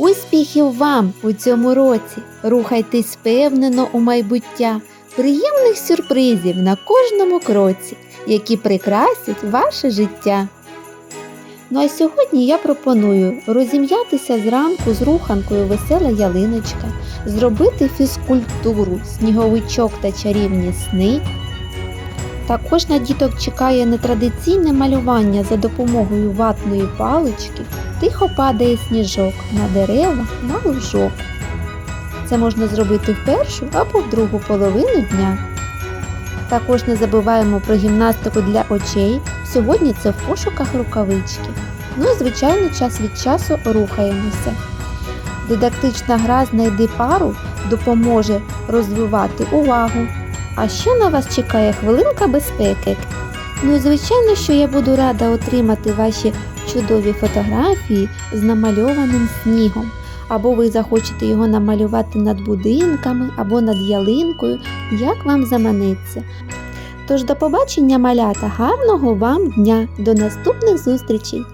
бажаю вам у цьому році рухайтесь впевнено у майбуття, приємних сюрпризів на кожному кроці, які прикрасять ваше життя. Ну а сьогодні я пропоную розім'ятися зранку з руханкою весела ялиночка, зробити фізкультуру, сніговичок та чарівні сни. Також на діток чекає нетрадиційне малювання за допомогою ватної палички, тихо падає сніжок на дерева, на лужок. Це можна зробити в першу або в другу половину дня. Також не забуваємо про гімнастику для очей. Сьогодні це в пошуках рукавички. Ну і звичайно, час від часу рухаємося. Дидактична гра знайди пару допоможе розвивати увагу. А ще на вас чекає хвилинка безпеки. Ну і звичайно, що я буду рада отримати ваші чудові фотографії з намальованим снігом. Або ви захочете його намалювати над будинками або над ялинкою, як вам заманеться. Тож до побачення, малята, гарного вам дня! До наступних зустрічей!